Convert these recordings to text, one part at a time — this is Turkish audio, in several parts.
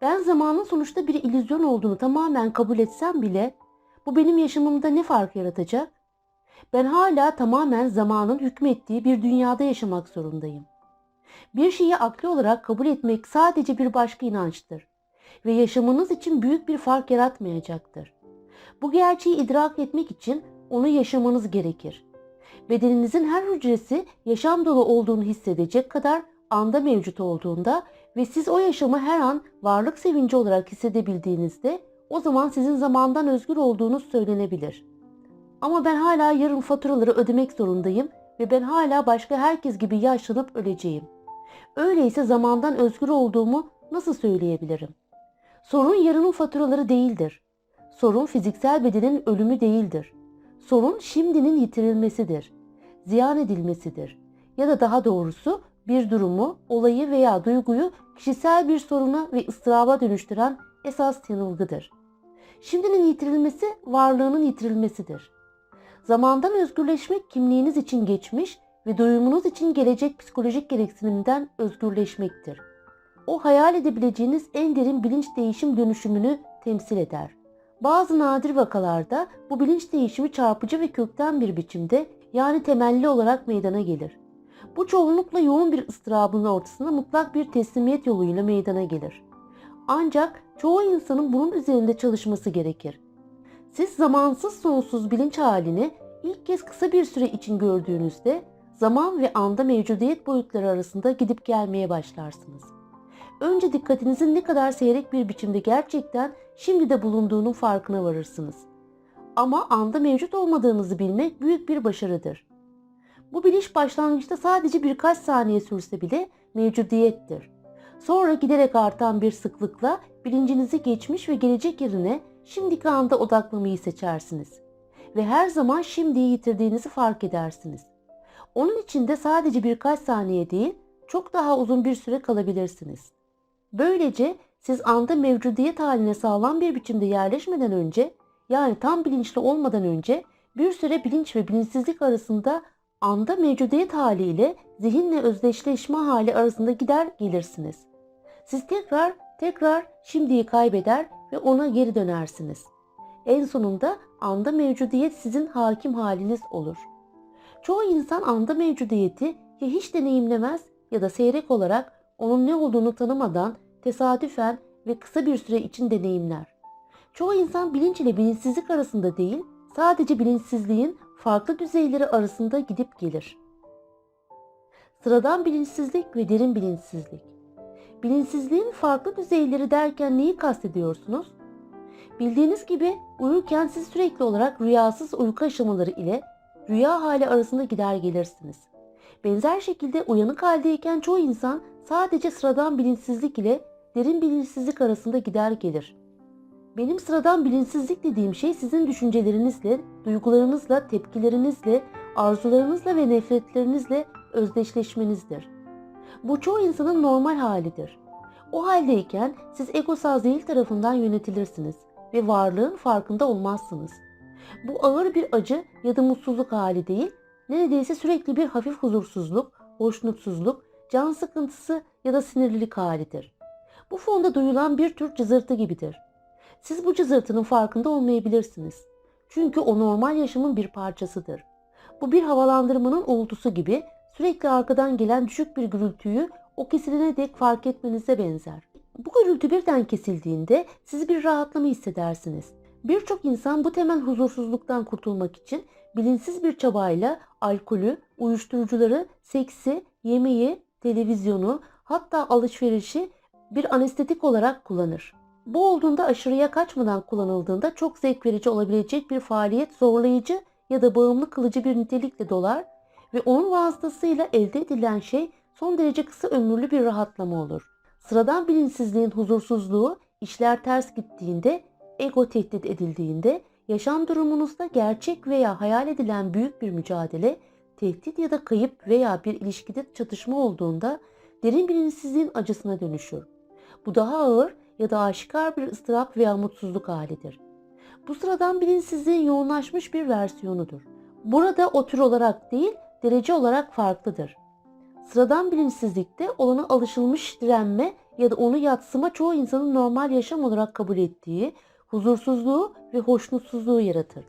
Ben zamanın sonuçta bir illüzyon olduğunu tamamen kabul etsem bile bu benim yaşamımda ne fark yaratacak? Ben hala tamamen zamanın hükmettiği bir dünyada yaşamak zorundayım. Bir şeyi akli olarak kabul etmek sadece bir başka inançtır ve yaşamınız için büyük bir fark yaratmayacaktır. Bu gerçeği idrak etmek için onu yaşamanız gerekir. Bedeninizin her hücresi yaşam dolu olduğunu hissedecek kadar anda mevcut olduğunda ve siz o yaşamı her an varlık sevinci olarak hissedebildiğinizde o zaman sizin zamandan özgür olduğunuz söylenebilir. Ama ben hala yarın faturaları ödemek zorundayım ve ben hala başka herkes gibi yaşlanıp öleceğim. Öyleyse zamandan özgür olduğumu nasıl söyleyebilirim? Sorun yarının faturaları değildir. Sorun fiziksel bedenin ölümü değildir. Sorun şimdinin yitirilmesidir. Ziyan edilmesidir. Ya da daha doğrusu bir durumu, olayı veya duyguyu kişisel bir soruna ve ıstıraba dönüştüren esas yanılgıdır. Şimdinin yitirilmesi varlığının yitirilmesidir. Zamandan özgürleşmek kimliğiniz için geçmiş ve doyumunuz için gelecek psikolojik gereksinimden özgürleşmektir. O hayal edebileceğiniz en derin bilinç değişim dönüşümünü temsil eder. Bazı nadir vakalarda bu bilinç değişimi çarpıcı ve kökten bir biçimde yani temelli olarak meydana gelir. Bu çoğunlukla yoğun bir ıstırabın ortasında mutlak bir teslimiyet yoluyla meydana gelir. Ancak çoğu insanın bunun üzerinde çalışması gerekir. Siz zamansız sonsuz bilinç halini ilk kez kısa bir süre için gördüğünüzde zaman ve anda mevcudiyet boyutları arasında gidip gelmeye başlarsınız. Önce dikkatinizin ne kadar seyrek bir biçimde gerçekten şimdi de bulunduğunun farkına varırsınız. Ama anda mevcut olmadığınızı bilmek büyük bir başarıdır. Bu bilinç başlangıçta sadece birkaç saniye sürse bile mevcudiyettir. Sonra giderek artan bir sıklıkla bilincinizi geçmiş ve gelecek yerine şimdiki anda odaklamayı seçersiniz. Ve her zaman şimdiyi yitirdiğinizi fark edersiniz. Onun içinde sadece birkaç saniye değil, çok daha uzun bir süre kalabilirsiniz. Böylece siz anda mevcudiyet haline sağlam bir biçimde yerleşmeden önce, yani tam bilinçli olmadan önce bir süre bilinç ve bilinçsizlik arasında anda mevcudiyet haliyle zihinle özdeşleşme hali arasında gider gelirsiniz. Siz tekrar tekrar şimdiyi kaybeder ve ona geri dönersiniz. En sonunda anda mevcudiyet sizin hakim haliniz olur. Çoğu insan anda mevcudiyeti ya hiç deneyimlemez ya da seyrek olarak onun ne olduğunu tanımadan tesadüfen ve kısa bir süre için deneyimler. Çoğu insan bilinç ile bilinçsizlik arasında değil, sadece bilinçsizliğin farklı düzeyleri arasında gidip gelir. Sıradan bilinçsizlik ve derin bilinçsizlik. Bilinçsizliğin farklı düzeyleri derken neyi kastediyorsunuz? Bildiğiniz gibi uyurken siz sürekli olarak rüyasız uyku aşamaları ile rüya hali arasında gider gelirsiniz. Benzer şekilde uyanık haldeyken çoğu insan sadece sıradan bilinçsizlik ile derin bilinçsizlik arasında gider gelir. Benim sıradan bilinçsizlik dediğim şey sizin düşüncelerinizle, duygularınızla, tepkilerinizle, arzularınızla ve nefretlerinizle özdeşleşmenizdir. Bu çoğu insanın normal halidir. O haldeyken siz egosal zehir tarafından yönetilirsiniz ve varlığın farkında olmazsınız. Bu ağır bir acı ya da mutsuzluk hali değil, neredeyse sürekli bir hafif huzursuzluk, hoşnutsuzluk, can sıkıntısı ya da sinirlilik halidir. Bu fonda duyulan bir tür cızırtı gibidir. Siz bu cızırtının farkında olmayabilirsiniz. Çünkü o normal yaşamın bir parçasıdır. Bu bir havalandırmanın uğultusu gibi sürekli arkadan gelen düşük bir gürültüyü o kesilene dek fark etmenize benzer. Bu gürültü birden kesildiğinde siz bir rahatlama hissedersiniz. Birçok insan bu temel huzursuzluktan kurtulmak için bilinçsiz bir çabayla alkolü, uyuşturucuları, seksi, yemeği, televizyonu, hatta alışverişi bir anestetik olarak kullanır. Bu olduğunda aşırıya kaçmadan kullanıldığında çok zevk verici olabilecek bir faaliyet zorlayıcı ya da bağımlı kılıcı bir nitelikle dolar ve onun vasıtasıyla elde edilen şey son derece kısa ömürlü bir rahatlama olur. Sıradan bilinçsizliğin huzursuzluğu işler ters gittiğinde, ego tehdit edildiğinde, yaşam durumunuzda gerçek veya hayal edilen büyük bir mücadele, tehdit ya da kayıp veya bir ilişkide çatışma olduğunda derin bilinçsizliğin acısına dönüşür. Bu daha ağır ya da aşikar bir ıstırap veya mutsuzluk halidir. Bu sıradan bilinçsizliğin yoğunlaşmış bir versiyonudur. Burada o olarak değil, derece olarak farklıdır. Sıradan bilinçsizlikte olanı alışılmış direnme ya da onu yatsıma çoğu insanın normal yaşam olarak kabul ettiği huzursuzluğu ve hoşnutsuzluğu yaratır.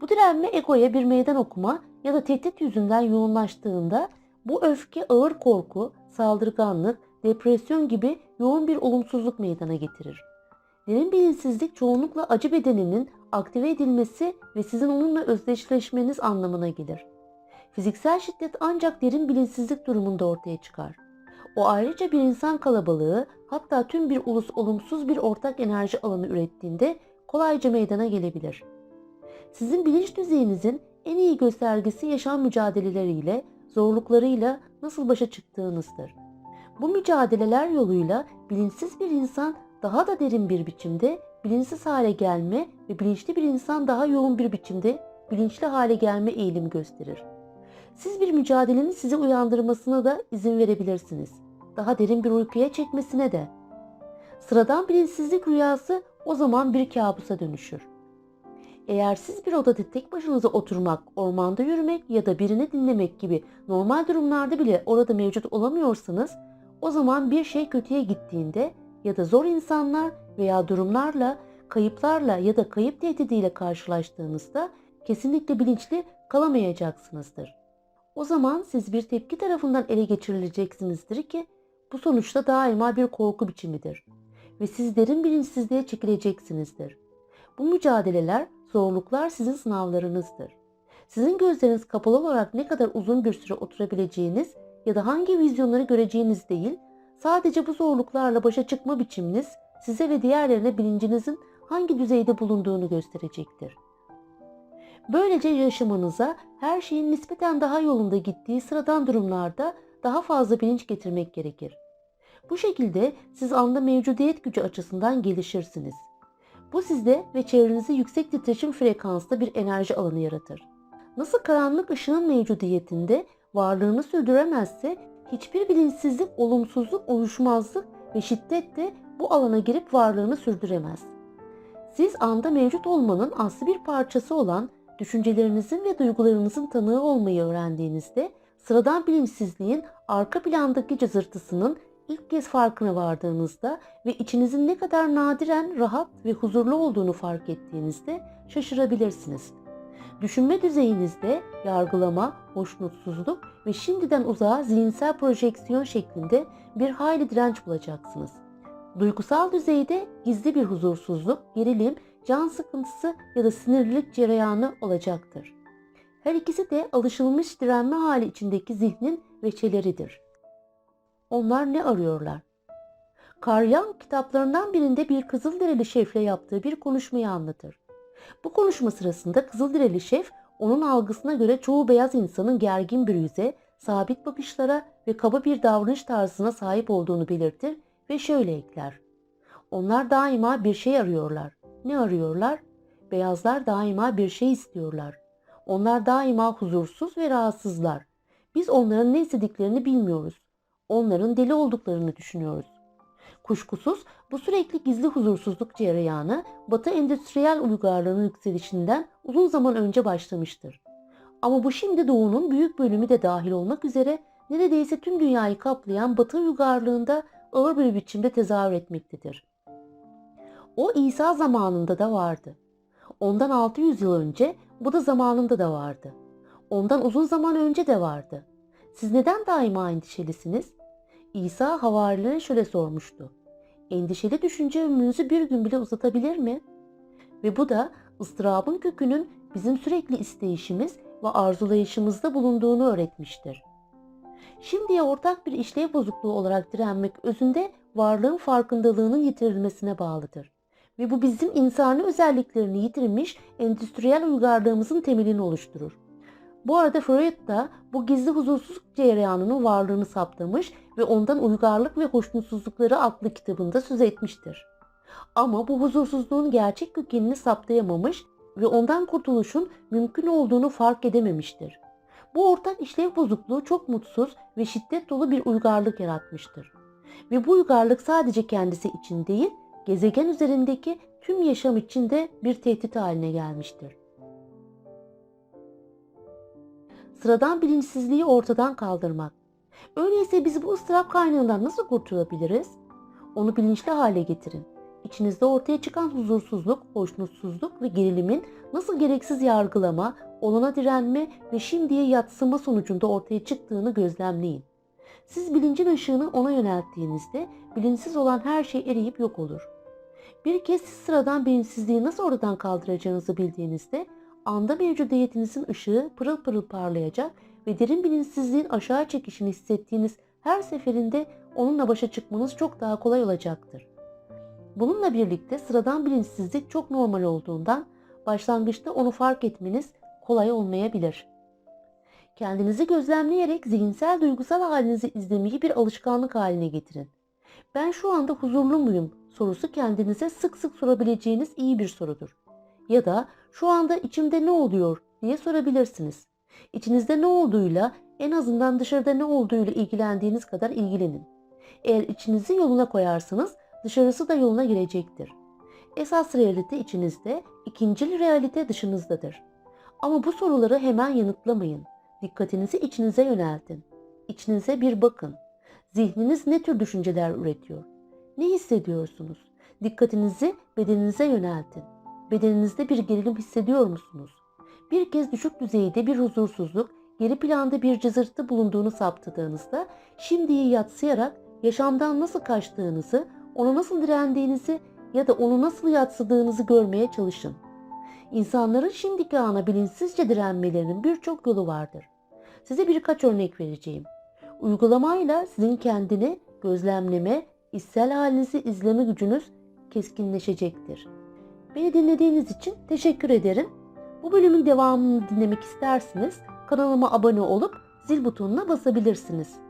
Bu direnme egoya bir meydan okuma ya da tehdit yüzünden yoğunlaştığında bu öfke ağır korku, saldırganlık, depresyon gibi yoğun bir olumsuzluk meydana getirir. Derin bilinçsizlik çoğunlukla acı bedeninin aktive edilmesi ve sizin onunla özdeşleşmeniz anlamına gelir. Fiziksel şiddet ancak derin bilinçsizlik durumunda ortaya çıkar. O ayrıca bir insan kalabalığı hatta tüm bir ulus olumsuz bir ortak enerji alanı ürettiğinde kolayca meydana gelebilir. Sizin bilinç düzeyinizin en iyi göstergesi yaşam mücadeleleriyle, zorluklarıyla nasıl başa çıktığınızdır. Bu mücadeleler yoluyla bilinçsiz bir insan daha da derin bir biçimde bilinçsiz hale gelme ve bilinçli bir insan daha yoğun bir biçimde bilinçli hale gelme eğilimi gösterir. Siz bir mücadelenin sizi uyandırmasına da izin verebilirsiniz. Daha derin bir uykuya çekmesine de. Sıradan bilinçsizlik rüyası o zaman bir kabusa dönüşür. Eğer siz bir odada tek başınıza oturmak, ormanda yürümek ya da birini dinlemek gibi normal durumlarda bile orada mevcut olamıyorsanız, o zaman bir şey kötüye gittiğinde ya da zor insanlar veya durumlarla, kayıplarla ya da kayıp tehdidiyle karşılaştığınızda kesinlikle bilinçli kalamayacaksınızdır. O zaman siz bir tepki tarafından ele geçirileceksinizdir ki bu sonuçta daima bir korku biçimidir ve siz derin bilinçsizliğe çekileceksinizdir. Bu mücadeleler, zorluklar sizin sınavlarınızdır. Sizin gözleriniz kapalı olarak ne kadar uzun bir süre oturabileceğiniz ya da hangi vizyonları göreceğiniz değil, sadece bu zorluklarla başa çıkma biçiminiz size ve diğerlerine bilincinizin hangi düzeyde bulunduğunu gösterecektir. Böylece yaşamınıza her şeyin nispeten daha yolunda gittiği sıradan durumlarda daha fazla bilinç getirmek gerekir. Bu şekilde siz anda mevcudiyet gücü açısından gelişirsiniz. Bu sizde ve çevrenizi yüksek titreşim frekanslı bir enerji alanı yaratır. Nasıl karanlık ışığın mevcudiyetinde varlığını sürdüremezse hiçbir bilinçsizlik, olumsuzluk, uyuşmazlık ve şiddet de bu alana girip varlığını sürdüremez. Siz anda mevcut olmanın aslı bir parçası olan düşüncelerinizin ve duygularınızın tanığı olmayı öğrendiğinizde sıradan bilinçsizliğin arka plandaki cızırtısının ilk kez farkına vardığınızda ve içinizin ne kadar nadiren rahat ve huzurlu olduğunu fark ettiğinizde şaşırabilirsiniz. Düşünme düzeyinizde yargılama, hoşnutsuzluk ve şimdiden uzağa zihinsel projeksiyon şeklinde bir hayli direnç bulacaksınız. Duygusal düzeyde gizli bir huzursuzluk, gerilim, can sıkıntısı ya da sinirlilik cereyanı olacaktır. Her ikisi de alışılmış direnme hali içindeki zihnin veçeleridir. Onlar ne arıyorlar? Karyan kitaplarından birinde bir Kızılderili şefle yaptığı bir konuşmayı anlatır. Bu konuşma sırasında Kızılderili şef onun algısına göre çoğu beyaz insanın gergin bir yüze, sabit bakışlara ve kaba bir davranış tarzına sahip olduğunu belirtir ve şöyle ekler. Onlar daima bir şey arıyorlar. Ne arıyorlar? Beyazlar daima bir şey istiyorlar. Onlar daima huzursuz ve rahatsızlar. Biz onların ne istediklerini bilmiyoruz. Onların deli olduklarını düşünüyoruz. Kuşkusuz bu sürekli gizli huzursuzluk cereyanı Batı endüstriyel uygarlığının yükselişinden uzun zaman önce başlamıştır. Ama bu şimdi Doğu'nun büyük bölümü de dahil olmak üzere neredeyse tüm dünyayı kaplayan Batı uygarlığında ağır bir biçimde tezahür etmektedir. O İsa zamanında da vardı. Ondan 600 yıl önce bu da zamanında da vardı. Ondan uzun zaman önce de vardı. Siz neden daima endişelisiniz? İsa havarilerine şöyle sormuştu. Endişeli düşünce ömrünüzü bir gün bile uzatabilir mi? Ve bu da ıstırabın kökünün bizim sürekli isteyişimiz ve arzulayışımızda bulunduğunu öğretmiştir. Şimdiye ortak bir işlev bozukluğu olarak direnmek özünde varlığın farkındalığının yitirilmesine bağlıdır. Ve bu bizim insani özelliklerini yitirmiş endüstriyel uygarlığımızın temelini oluşturur. Bu arada Freud da bu gizli huzursuzluk cereyanının varlığını saptamış ve ondan uygarlık ve hoşnutsuzlukları adlı kitabında söz etmiştir. Ama bu huzursuzluğun gerçek kökenini saptayamamış ve ondan kurtuluşun mümkün olduğunu fark edememiştir. Bu ortak işlev bozukluğu çok mutsuz ve şiddet dolu bir uygarlık yaratmıştır. Ve bu uygarlık sadece kendisi için değil, gezegen üzerindeki tüm yaşam için de bir tehdit haline gelmiştir. Sıradan bilinçsizliği ortadan kaldırmak. Öyleyse biz bu ıstırap kaynağından nasıl kurtulabiliriz? Onu bilinçli hale getirin. İçinizde ortaya çıkan huzursuzluk, hoşnutsuzluk ve gerilimin nasıl gereksiz yargılama, olana direnme ve şimdiye yatsıma sonucunda ortaya çıktığını gözlemleyin. Siz bilincin ışığını ona yönelttiğinizde bilinçsiz olan her şey eriyip yok olur. Bir kez siz sıradan bilinçsizliği nasıl oradan kaldıracağınızı bildiğinizde anda mevcudiyetinizin ışığı pırıl pırıl parlayacak ve derin bilinçsizliğin aşağı çekişini hissettiğiniz her seferinde onunla başa çıkmanız çok daha kolay olacaktır. Bununla birlikte sıradan bilinçsizlik çok normal olduğundan başlangıçta onu fark etmeniz kolay olmayabilir. Kendinizi gözlemleyerek zihinsel duygusal halinizi izlemeyi bir alışkanlık haline getirin. Ben şu anda huzurlu muyum sorusu kendinize sık sık sorabileceğiniz iyi bir sorudur. Ya da şu anda içimde ne oluyor diye sorabilirsiniz. İçinizde ne olduğuyla en azından dışarıda ne olduğuyla ilgilendiğiniz kadar ilgilenin. Eğer içinizi yoluna koyarsanız dışarısı da yoluna girecektir. Esas realite içinizde, ikincil realite dışınızdadır. Ama bu soruları hemen yanıtlamayın. Dikkatinizi içinize yöneltin. İçinize bir bakın. Zihniniz ne tür düşünceler üretiyor? Ne hissediyorsunuz? Dikkatinizi bedeninize yöneltin. Bedeninizde bir gerilim hissediyor musunuz? Bir kez düşük düzeyde bir huzursuzluk, geri planda bir cızırtı bulunduğunu saptadığınızda şimdiyi yatsıyarak yaşamdan nasıl kaçtığınızı, ona nasıl direndiğinizi ya da onu nasıl yatsıdığınızı görmeye çalışın. İnsanların şimdiki ana bilinçsizce direnmelerinin birçok yolu vardır. Size birkaç örnek vereceğim. Uygulamayla sizin kendini gözlemleme, içsel halinizi izleme gücünüz keskinleşecektir. Beni dinlediğiniz için teşekkür ederim. Bu bölümün devamını dinlemek isterseniz kanalıma abone olup zil butonuna basabilirsiniz.